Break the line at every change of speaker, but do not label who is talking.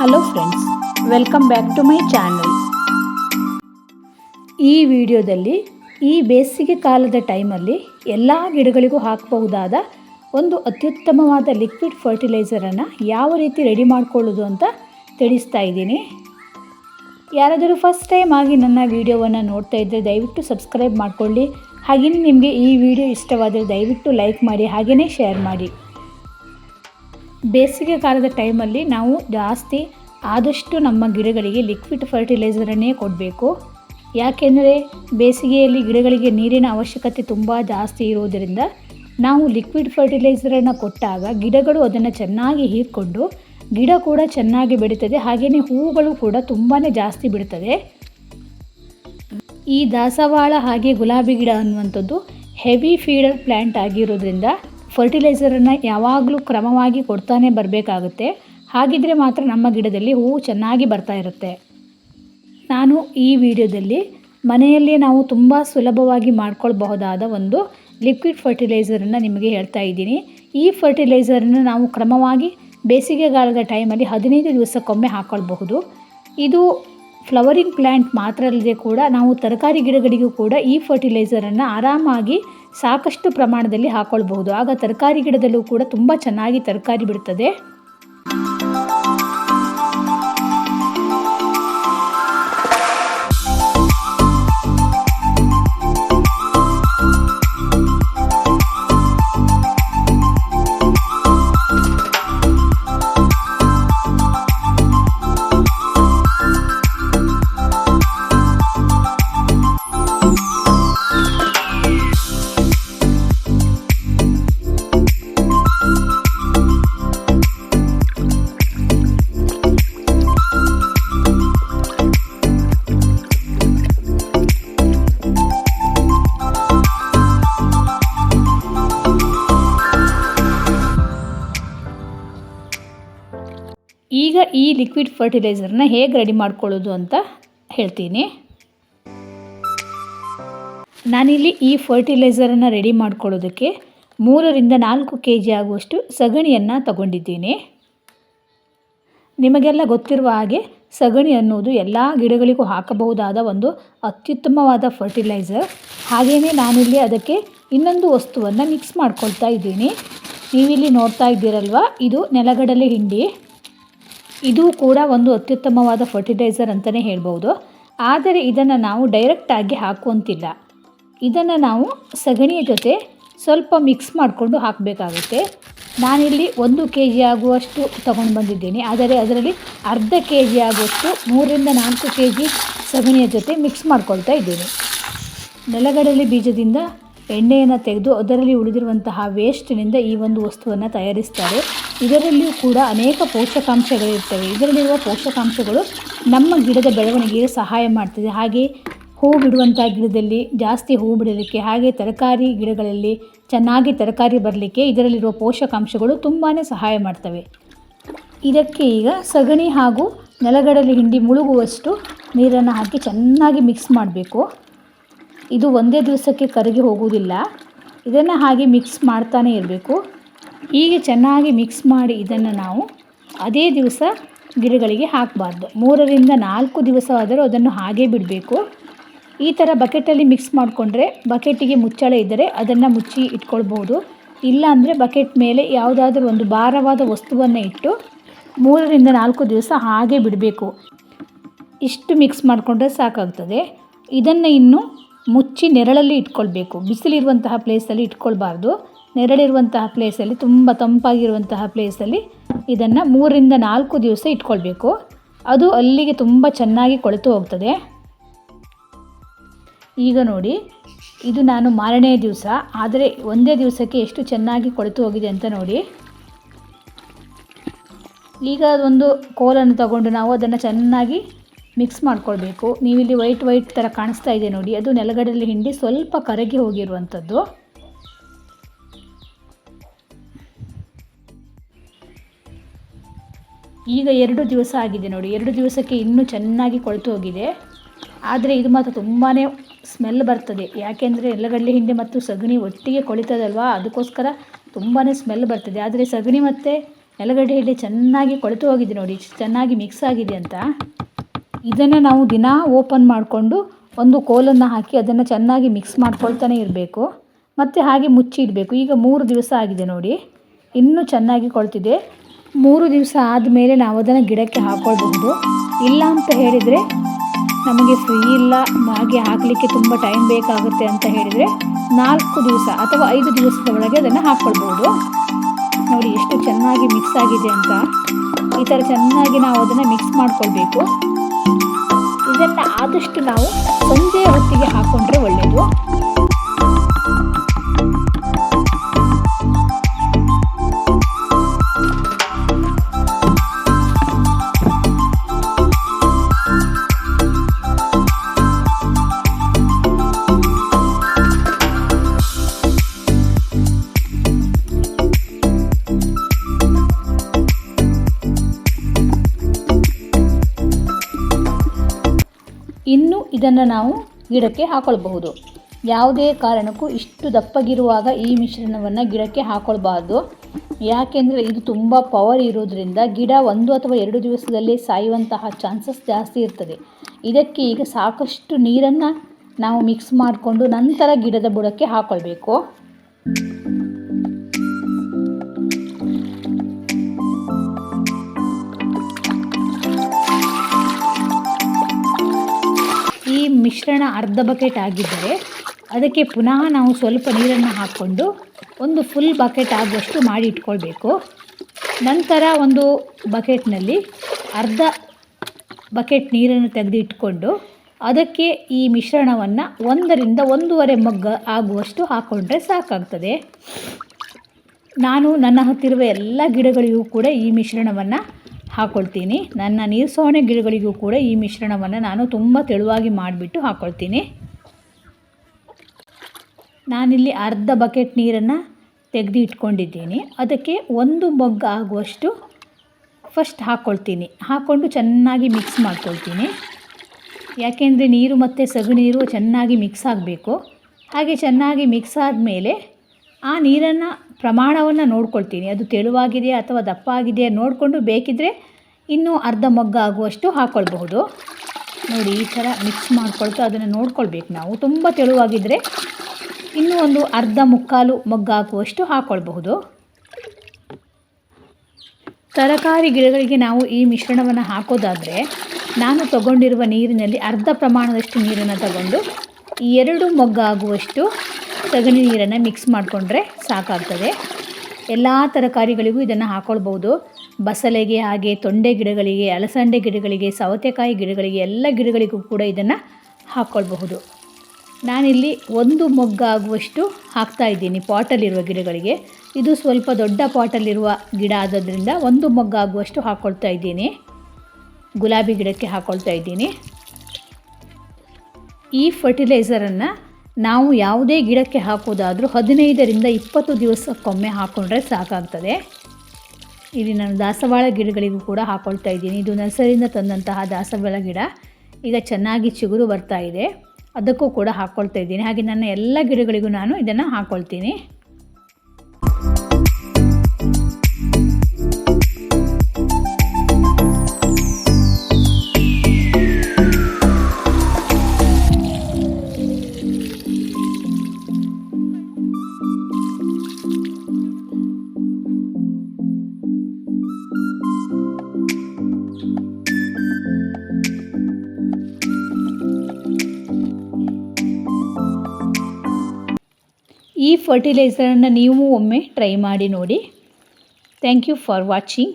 Hello friends welcome back to my channel ಈ ವಿಡಿಯೋದಲ್ಲಿ ಈ ಬೇಸಿಗೆ ಕಾಲದ ಟೈಮಲ್ಲಿ ಎಲ್ಲ ಗಿಡಗಳಿಗೂ ಹಾಕಬಹುದಾದ ಒಂದು ಅತ್ಯುತ್ತಮವಾದ ಲಿಕ್ವಿಡ್ ಫರ್ಟಿಲೈಸರನ್ನು ಯಾವ ರೀತಿ ರೆಡಿ ಮಾಡಿಕೊಳ್ಳೋದು ಅಂತ ತಿಳಿಸ್ತಾ ಇದ್ದೀನಿ. ಯಾರಾದರೂ ಫಸ್ಟ್ ಟೈಮ್ ಆಗಿ ನನ್ನ ವಿಡಿಯೋವನ್ನು ನೋಡ್ತಾ ಇದ್ದರೆ ದಯವಿಟ್ಟು ಸಬ್ಸ್ಕ್ರೈಬ್ ಮಾಡಿಕೊಳ್ಳಿ. ಹಾಗೆಯೇ ನಿಮಗೆ ಈ ವಿಡಿಯೋ ಇಷ್ಟವಾದರೆ ದಯವಿಟ್ಟು ಲೈಕ್ ಮಾಡಿ ಹಾಗೆಯೇ ಶೇರ್ ಮಾಡಿ. ಬೇಸಿಗೆ ಕಾಲದ ಟೈಮಲ್ಲಿ ನಾವು ಜಾಸ್ತಿ ಆದಷ್ಟು ನಮ್ಮ ಗಿಡಗಳಿಗೆ ಲಿಕ್ವಿಡ್ ಫರ್ಟಿಲೈಸರನ್ನೇ ಕೊಡಬೇಕು. ಯಾಕೆಂದರೆ ಬೇಸಿಗೆಯಲ್ಲಿ ಗಿಡಗಳಿಗೆ ನೀರಿನ ಅವಶ್ಯಕತೆ ತುಂಬ ಜಾಸ್ತಿ ಇರುವುದರಿಂದ ನಾವು ಲಿಕ್ವಿಡ್ ಫರ್ಟಿಲೈಸರನ್ನು ಕೊಟ್ಟಾಗ ಗಿಡಗಳು ಅದನ್ನು ಚೆನ್ನಾಗಿ ಹೀರಿಕೊಂಡು ಗಿಡ ಕೂಡ ಚೆನ್ನಾಗಿ ಬೆಳೀತದೆ, ಹಾಗೆಯೇ ಹೂವುಗಳು ಕೂಡ ತುಂಬಾ ಜಾಸ್ತಿ ಬಿಡ್ತದೆ ಈ ದಾಸವಾಳ ಹಾಗೆ ಗುಲಾಬಿ ಗಿಡ ಅನ್ನುವಂಥದ್ದು ಹೆವಿ ಫೀಡರ್ ಪ್ಲ್ಯಾಂಟ್ ಆಗಿರೋದ್ರಿಂದ ಫರ್ಟಿಲೈಸರನ್ನು ಯಾವಾಗಲೂ ಕ್ರಮವಾಗಿ ಕೊಡ್ತಾನೆ ಬರಬೇಕಾಗುತ್ತೆ. ಹಾಗಿದ್ರೆ ಮಾತ್ರ ನಮ್ಮ ಗಿಡದಲ್ಲಿ ಹೂವು ಚೆನ್ನಾಗಿ ಬರ್ತಾ ಇರುತ್ತೆ. ನಾನು ಈ ವಿಡಿಯೋದಲ್ಲಿ ಮನೆಯಲ್ಲೇ ನಾವು ತುಂಬ ಸುಲಭವಾಗಿ ಮಾಡ್ಕೊಳ್ಬಹುದಾದ ಒಂದು ಲಿಕ್ವಿಡ್ ಫರ್ಟಿಲೈಸರನ್ನು ನಿಮಗೆ ಹೇಳ್ತಾ ಇದ್ದೀನಿ. ಈ ಫರ್ಟಿಲೈಸರನ್ನು ನಾವು ಕ್ರಮವಾಗಿ ಬೇಸಿಗೆಗಾಲದ ಟೈಮಲ್ಲಿ ಹದಿನೈದು ದಿವಸಕ್ಕೊಮ್ಮೆ ಹಾಕ್ಕೊಳ್ಬಹುದು ಇದು ಫ್ಲವರಿಂಗ್ ಪ್ಲ್ಯಾಂಟ್ ಮಾತ್ರ ಅಲ್ಲದೆ ಕೂಡ ನಾವು ತರಕಾರಿ ಗಿಡಗಳಿಗೂ ಕೂಡ ಈ ಫರ್ಟಿಲೈಸರನ್ನು ಆರಾಮಾಗಿ ಸಾಕಷ್ಟು ಪ್ರಮಾಣದಲ್ಲಿ ಹಾಕ್ಕೊಳ್ಬಹುದು ಆಗ ತರಕಾರಿ ಗಿಡದಲ್ಲೂ ಕೂಡ ತುಂಬ ಚೆನ್ನಾಗಿ ತರಕಾರಿ ಬಿಡ್ತದೆ. ಲಿಕ್ವಿಡ್ ಫರ್ಟಿಲೈಸರ್ನ ಹೇಗೆ ರೆಡಿ ಮಾಡ್ಕೊಳ್ಳೋದು ಅಂತ ಹೇಳ್ತೀನಿ. ನಾನಿಲ್ಲಿ ಈ ಫರ್ಟಿಲೈಸರನ್ನು ರೆಡಿ ಮಾಡ್ಕೊಳ್ಳೋದಕ್ಕೆ ಮೂರರಿಂದ ನಾಲ್ಕು ಕೆ ಜಿ ಆಗುವಷ್ಟು ಸಗಣಿಯನ್ನು ತಗೊಂಡಿದ್ದೀನಿ. ನಿಮಗೆಲ್ಲ ಗೊತ್ತಿರುವ ಹಾಗೆ ಸಗಣಿ ಅನ್ನೋದು ಎಲ್ಲ ಗಿಡಗಳಿಗೂ ಹಾಕಬಹುದಾದ ಒಂದು ಅತ್ಯುತ್ತಮವಾದ ಫರ್ಟಿಲೈಸರ್ ಹಾಗೆಯೇ ನಾನಿಲ್ಲಿ ಅದಕ್ಕೆ ಇನ್ನೊಂದು ವಸ್ತುವನ್ನು ಮಿಕ್ಸ್ ಮಾಡ್ಕೊಳ್ತಾ ಇದ್ದೀನಿ. ನೀವಿಲ್ಲಿ ನೋಡ್ತಾ ಇದ್ದೀರಲ್ವ, ಇದು ನೆಲಗಡಲೆ ಹಿಂಡಿ. ಇದು ಕೂಡ ಒಂದು ಅತ್ಯುತ್ತಮವಾದ ಫರ್ಟಿಲೈಸರ್ ಅಂತಲೇ ಹೇಳ್ಬೋದು. ಆದರೆ ಇದನ್ನು ನಾವು ಡೈರೆಕ್ಟಾಗಿ ಹಾಕುವಂತಿಲ್ಲ. ಇದನ್ನು ನಾವು ಸಗಣಿಯ ಜೊತೆ ಸ್ವಲ್ಪ ಮಿಕ್ಸ್ ಮಾಡಿಕೊಂಡು ಹಾಕಬೇಕಾಗುತ್ತೆ. ನಾನಿಲ್ಲಿ ಒಂದು ಕೆ ಜಿ ಆಗುವಷ್ಟು ತಗೊಂಡು ಬಂದಿದ್ದೀನಿ. ಆದರೆ ಅದರಲ್ಲಿ ಅರ್ಧ ಕೆ ಜಿ ಆಗುವಷ್ಟು, ಮೂರರಿಂದ ನಾಲ್ಕು ಕೆ ಜಿ ಸಗಣಿಯ ಜೊತೆ ಮಿಕ್ಸ್ ಮಾಡ್ಕೊಳ್ತಾ ಇದ್ದೀನಿ. ನೆಲಗಡಲೆ ಬೀಜದಿಂದ ಎಣ್ಣೆಯನ್ನು ತೆಗೆದು ಅದರಲ್ಲಿ ಉಳಿದಿರುವಂತಹ ವೇಸ್ಟ್ನಿಂದ ಈ ಒಂದು ವಸ್ತುವನ್ನು ತಯಾರಿಸ್ತಾರೆ. ಇದರಲ್ಲಿಯೂ ಕೂಡ ಅನೇಕ ಪೋಷಕಾಂಶಗಳಿರ್ತವೆ. ಇದರಲ್ಲಿರುವ ಪೋಷಕಾಂಶಗಳು ನಮ್ಮ ಗಿಡದ ಬೆಳವಣಿಗೆಗೆ ಸಹಾಯ ಮಾಡ್ತದೆ. ಹಾಗೆ ಹೂ ಬಿಡುವಂಥ ಗಿಡದಲ್ಲಿ, ಜಾಸ್ತಿ ಹೂ ಬಿಡಲಿಕ್ಕೆ, ಹಾಗೆ ತರಕಾರಿ ಗಿಡಗಳಲ್ಲಿ ಚೆನ್ನಾಗಿ ತರಕಾರಿ ಬರಲಿಕ್ಕೆ ಇದರಲ್ಲಿರುವ ಪೋಷಕಾಂಶಗಳು ತುಂಬಾ ಸಹಾಯ ಮಾಡ್ತವೆ. ಇದಕ್ಕೆ ಈಗ ಸಗಣಿ ಹಾಗೂ ನೆಲಗಡಲೆ ಹಿಂಡಿ ಮುಳುಗುವಷ್ಟು ನೀರನ್ನು ಹಾಕಿ ಚೆನ್ನಾಗಿ ಮಿಕ್ಸ್ ಮಾಡಬೇಕು. ಇದು ಒಂದೇ ದಿವಸಕ್ಕೆ ಕರಗಿ ಹೋಗುವುದಿಲ್ಲ. ಇದನ್ನು ಹಾಗೆ ಮಿಕ್ಸ್ ಮಾಡ್ತಾನೆ ಇರಬೇಕು. ಹೀಗೆ ಚೆನ್ನಾಗಿ ಮಿಕ್ಸ್ ಮಾಡಿ ಇದನ್ನು ನಾವು ಅದೇ ದಿವಸ ಗಿಡಗಳಿಗೆ ಹಾಕಬಾರ್ದು. ಮೂರರಿಂದ ನಾಲ್ಕು ದಿವಸವಾದರೂ ಅದನ್ನು ಹಾಗೆ ಬಿಡಬೇಕು. ಈ ಥರ ಬಕೆಟಲ್ಲಿ ಮಿಕ್ಸ್ ಮಾಡಿಕೊಂಡ್ರೆ ಬಕೆಟಿಗೆ ಮುಚ್ಚಳ ಇದ್ದರೆ ಅದನ್ನು ಮುಚ್ಚಿ ಇಟ್ಕೊಳ್ಬೋದು. ಇಲ್ಲ ಅಂದರೆ ಬಕೆಟ್ ಮೇಲೆ ಯಾವುದಾದ್ರೂ ಒಂದು ಭಾರವಾದ ವಸ್ತುವನ್ನು ಇಟ್ಟು ಮೂರರಿಂದ ನಾಲ್ಕು ದಿವಸ ಹಾಗೆ ಬಿಡಬೇಕು. ಇಷ್ಟು ಮಿಕ್ಸ್ ಮಾಡಿಕೊಂಡ್ರೆ ಸಾಕಾಗ್ತದೆ. ಇದನ್ನು ಇನ್ನು ಮುಚ್ಚಿ ನೆರಳಲ್ಲಿ ಇಟ್ಕೊಳ್ಬೇಕು. ಬಿಸಿಲಿರುವಂತಹ ಪ್ಲೇಸಲ್ಲಿ ಇಟ್ಕೊಳ್ಬಾರ್ದು. ನೆರಳಿರುವಂತಹ ಪ್ಲೇಸಲ್ಲಿ ತುಂಬ ತಂಪಾಗಿರುವಂತಹ ಪ್ಲೇಸಲ್ಲಿ ಇದನ್ನು ಮೂರರಿಂದ ನಾಲ್ಕು ದಿವಸ ಇಟ್ಕೊಳ್ಬೇಕು. ಅದು ಅಲ್ಲಿಗೆ ತುಂಬ ಚೆನ್ನಾಗಿ ಕೊಳೆತು ಹೋಗ್ತದೆ. ಈಗ ನೋಡಿ, ಇದು ನಾನು ಮಾರನೇ ದಿವಸ, ಆದರೆ ಒಂದೇ ದಿವಸಕ್ಕೆ ಎಷ್ಟು ಚೆನ್ನಾಗಿ ಕೊಳೆತು ಹೋಗಿದೆ ಅಂತ ನೋಡಿ. ಈಗ ಅದೊಂದು ಕೋಲನ್ನು ತಗೊಂಡು ನಾವು ಅದನ್ನು ಚೆನ್ನಾಗಿ ಮಿಕ್ಸ್ ಮಾಡ್ಕೊಳ್ಬೇಕು. ನೀವಿಲ್ಲಿ ವೈಟ್ ವೈಟ್ ಥರ ಕಾಣಿಸ್ತಾ ಇದೆ ನೋಡಿ. ಅದು ನೆಲಗಡಲೆ ಹಿಂಡಿ ಸ್ವಲ್ಪ ಕರಗಿ ಹೋಗಿರುವಂಥದ್ದು. ಈಗ ಎರಡು ದಿವಸ ಆಗಿದೆ ನೋಡಿ. ಎರಡು ದಿವಸಕ್ಕೆ ಇನ್ನೂ ಚೆನ್ನಾಗಿ ಕೊಳೆತು ಹೋಗಿದೆ. ಆದರೆ ಇದು ಮಾತ್ರ ತುಂಬಾ ಸ್ಮೆಲ್ ಬರ್ತದೆ. ಯಾಕೆಂದರೆ ನೆಲಗಡಲೆ ಹಿಂಡಿ ಮತ್ತು ಸಗಣಿ ಒಟ್ಟಿಗೆ ಕೊಳಿತದಲ್ವಾ? ಅದಕ್ಕೋಸ್ಕರ ತುಂಬಾ ಸ್ಮೆಲ್ ಬರ್ತದೆ. ಆದರೆ ಸಗಣಿ ಮತ್ತು ನೆಲಗಡಲೆ ಚೆನ್ನಾಗಿ ಕೊಳೆತು ಹೋಗಿದೆ ನೋಡಿ. ಚೆನ್ನಾಗಿ ಮಿಕ್ಸ್ ಆಗಿದೆ ಅಂತ. ಇದನ್ನು ನಾವು ದಿನ ಓಪನ್ ಮಾಡಿಕೊಂಡು ಒಂದು ಕೋಲನ್ನು ಹಾಕಿ ಅದನ್ನು ಚೆನ್ನಾಗಿ ಮಿಕ್ಸ್ ಮಾಡ್ಕೊಳ್ತಾನೆ ಇರಬೇಕು. ಮತ್ತು ಹಾಗೆ ಮುಚ್ಚಿ ಇಡಬೇಕು. ಈಗ ಮೂರು ದಿವಸ ಆಗಿದೆ ನೋಡಿ. ಇನ್ನೂ ಚೆನ್ನಾಗಿ ಕೊಳ್ತಿದೆ. ಮೂರು ದಿವಸ ಆದಮೇಲೆ ನಾವು ಅದನ್ನು ಗಿಡಕ್ಕೆ ಹಾಕ್ಕೊಳ್ಬಹುದು ಇಲ್ಲ ಅಂತ ಹೇಳಿದರೆ ನಮಗೆ ಫ್ರೀ ಇಲ್ಲ. ಹಾಗೆ ಹಾಕಲಿಕ್ಕೆ ತುಂಬ ಟೈಮ್ ಬೇಕಾಗುತ್ತೆ ಅಂತ ಹೇಳಿದರೆ ನಾಲ್ಕು ದಿವಸ ಅಥವಾ ಐದು ದಿವಸದ ಒಳಗೆ ಅದನ್ನು ಹಾಕ್ಕೊಳ್ಬೋದು ನೋಡಿ ಎಷ್ಟು ಚೆನ್ನಾಗಿ ಮಿಕ್ಸ್ ಆಗಿದೆ ಅಂತ. ಈ ಥರ ಚೆನ್ನಾಗಿ ನಾವು ಅದನ್ನು ಮಿಕ್ಸ್ ಮಾಡ್ಕೊಳ್ಬೇಕು. ಇದನ್ನು ಆದಷ್ಟು ನಾವು ಇದನ್ನು ನಾವು ಗಿಡಕ್ಕೆ ಹಾಕೊಳ್ಬಹುದು. ಯಾವುದೇ ಕಾರಣಕ್ಕೂ ಇಷ್ಟು ದಪ್ಪಗಿರುವಾಗ ಈ ಮಿಶ್ರಣವನ್ನು ಗಿಡಕ್ಕೆ ಹಾಕೊಳ್ಬಾರ್ದು. ಯಾಕೆಂದರೆ ಇದು ತುಂಬ ಪವರ್ ಇರೋದ್ರಿಂದ ಗಿಡ ಒಂದು ಅಥವಾ ಎರಡು ದಿವಸದಲ್ಲಿ ಸಾಯುವಂತಹ ಚಾನ್ಸಸ್ ಜಾಸ್ತಿ ಇರ್ತದೆ. ಇದಕ್ಕೆ ಈಗ ಸಾಕಷ್ಟು ನೀರನ್ನು ನಾವು ಮಿಕ್ಸ್ ಮಾಡಿಕೊಂಡು ನಂತರ ಗಿಡದ ಬುಡಕ್ಕೆ ಹಾಕೊಳ್ಬೇಕು. ಮಿಶ್ರಣ ಅರ್ಧ ಬಕೆಟ್ ಆಗಿದ್ದರೆ ಅದಕ್ಕೆ ಪುನಃ ನಾವು ಸ್ವಲ್ಪ ನೀರನ್ನು ಹಾಕ್ಕೊಂಡು ಒಂದು ಫುಲ್ ಬಕೆಟ್ ಆಗುವಷ್ಟು ಮಾಡಿ ಇಟ್ಕೊಳ್ಬೇಕು. ನಂತರ ಒಂದು ಬಕೆಟ್ನಲ್ಲಿ ಅರ್ಧ ಬಕೆಟ್ ನೀರನ್ನು ತೆಗೆದು ಇಟ್ಕೊಂಡು ಅದಕ್ಕೆ ಈ ಮಿಶ್ರಣವನ್ನು ಒಂದರಿಂದ ಒಂದೂವರೆ ಮಗ್ಗ ಆಗುವಷ್ಟು ಹಾಕ್ಕೊಂಡ್ರೆ ಸಾಕಾಗ್ತದೆ. ನಾನು ನನ್ನ ಹತ್ತಿರುವ ಎಲ್ಲ ಗಿಡಗಳಿಗೂ ಕೂಡ ಈ ಮಿಶ್ರಣವನ್ನು ಹಾಕ್ಕೊಳ್ತೀನಿ ನನ್ನ ನೀರು ಸೋನೆ ಗಿಡಗಳಿಗೂ ಕೂಡ ಈ ಮಿಶ್ರಣವನ್ನು ನಾನು ತುಂಬ ತೆಳುವಾಗಿ ಮಾಡಿಬಿಟ್ಟು ಹಾಕ್ಕೊಳ್ತೀನಿ ನಾನಿಲ್ಲಿ ಅರ್ಧ ಬಕೆಟ್ ನೀರನ್ನು ತೆಗೆದು ಇಟ್ಕೊಂಡಿದ್ದೀನಿ. ಅದಕ್ಕೆ ಒಂದು ಮೊಗ್ಗು ಆಗುವಷ್ಟು ಫಸ್ಟ್ ಹಾಕ್ಕೊಳ್ತೀನಿ ಹಾಕ್ಕೊಂಡು ಚೆನ್ನಾಗಿ ಮಿಕ್ಸ್ ಮಾಡ್ಕೊಳ್ತೀನಿ. ಯಾಕೆಂದರೆ ನೀರು ಮತ್ತು ಸಗಣಿ ನೀರು ಚೆನ್ನಾಗಿ ಮಿಕ್ಸ್ ಆಗಬೇಕು. ಹಾಗೆ ಚೆನ್ನಾಗಿ ಮಿಕ್ಸ್ ಆದಮೇಲೆ ಆ ನೀರನ್ನು ಪ್ರಮಾಣವನ್ನು ನೋಡ್ಕೊಳ್ತೀನಿ. ಅದು ತೆಳುವಾಗಿದೆಯಾ ಅಥವಾ ದಪ್ಪ ಆಗಿದೆಯಾ ನೋಡಿಕೊಂಡು ಬೇಕಿದ್ದರೆ ಇನ್ನೂ ಅರ್ಧ ಮೊಗ್ಗ ಆಗುವಷ್ಟು ಹಾಕ್ಕೊಳ್ಬಹುದು ನೋಡಿ, ಈ ಥರ ಮಿಕ್ಸ್ ಮಾಡ್ಕೊಳ್ತಾ ಅದನ್ನು ನೋಡ್ಕೊಳ್ಬೇಕು ನಾವು. ತುಂಬ ತೆಳುವಾಗಿದ್ದರೆ ಇನ್ನೂ ಒಂದು ಅರ್ಧ ಮುಕ್ಕಾಲು ಮೊಗ್ಗ ಹಾಕುವಷ್ಟು ಹಾಕ್ಕೊಳ್ಬಹುದು ತರಕಾರಿ ಗಿಡಗಳಿಗೆ ನಾವು ಈ ಮಿಶ್ರಣವನ್ನು ಹಾಕೋದಾದರೆ ನಾನು ತಗೊಂಡಿರುವ ನೀರಿನಲ್ಲಿ ಅರ್ಧ ಪ್ರಮಾಣದಷ್ಟು ನೀರನ್ನು ತಗೊಂಡು ಎರಡು ಮೊಗ್ಗ ಆಗುವಷ್ಟು ಸಗಣಿ ನೀರನ್ನು ಮಿಕ್ಸ್ ಮಾಡಿಕೊಂಡ್ರೆ ಸಾಕಾಗ್ತದೆ. ಎಲ್ಲ ತರಕಾರಿಗಳಿಗೂ ಇದನ್ನು ಹಾಕ್ಕೊಳ್ಬೋದು ಬಸಳೆಗೆ ಹಾಗೆ ತೊಂಡೆ ಗಿಡಗಳಿಗೆ, ಅಲಸಂಡೆ ಗಿಡಗಳಿಗೆ, ಸೌತೆಕಾಯಿ ಗಿಡಗಳಿಗೆ, ಎಲ್ಲ ಗಿಡಗಳಿಗೂ ಕೂಡ ಇದನ್ನು ಹಾಕ್ಕೊಳ್ಬಹುದು ನಾನಿಲ್ಲಿ ಒಂದು ಮೊಗ್ಗಾಗುವಷ್ಟು ಹಾಕ್ತಾ ಇದ್ದೀನಿ ಪಾಟಲ್ಲಿರುವ ಗಿಡಗಳಿಗೆ. ಇದು ಸ್ವಲ್ಪ ದೊಡ್ಡ ಪಾಟಲ್ಲಿರುವ ಗಿಡ ಆದ್ದರಿಂದ ಒಂದು ಮೊಗ್ಗಾಗುವಷ್ಟು ಹಾಕ್ಕೊಳ್ತಾ ಇದ್ದೀನಿ. ಗುಲಾಬಿ ಗಿಡಕ್ಕೆ ಹಾಕ್ಕೊಳ್ತಾ ಇದ್ದೀನಿ. ಈ ಫರ್ಟಿಲೈಸರನ್ನು ನಾವು ಯಾವುದೇ ಗಿಡಕ್ಕೆ ಹಾಕೋದಾದರೂ ಹದಿನೈದರಿಂದ ಇಪ್ಪತ್ತು ದಿವಸಕ್ಕೊಮ್ಮೆ ಹಾಕ್ಕೊಂಡ್ರೆ ಸಾಕಾಗ್ತದೆ. ಇಲ್ಲಿ ನಾನು ದಾಸವಾಳ ಗಿಡಗಳಿಗೂ ಕೂಡ ಹಾಕ್ಕೊಳ್ತಾ ಇದ್ದೀನಿ. ಇದು ನರ್ಸರಿಯಿಂದ ತಂದಂತಹ ದಾಸವಾಳ ಗಿಡ. ಈಗ ಚೆನ್ನಾಗಿ ಚಿಗುರು ಬರ್ತಾ ಇದೆ. ಅದಕ್ಕೂ ಕೂಡ ಹಾಕ್ಕೊಳ್ತಾ ಇದ್ದೀನಿ. ಹಾಗೆ ನನ್ನ ಎಲ್ಲ ಗಿಡಗಳಿಗೂ ನಾನು ಇದನ್ನು ಹಾಕ್ಕೊಳ್ತೀನಿ ಈ ಫರ್ಟಿಲೈಸರನ್ನು ನೀವು ಒಮ್ಮೆ ಟ್ರೈ ಮಾಡಿ ನೋಡಿ. Thank you for watching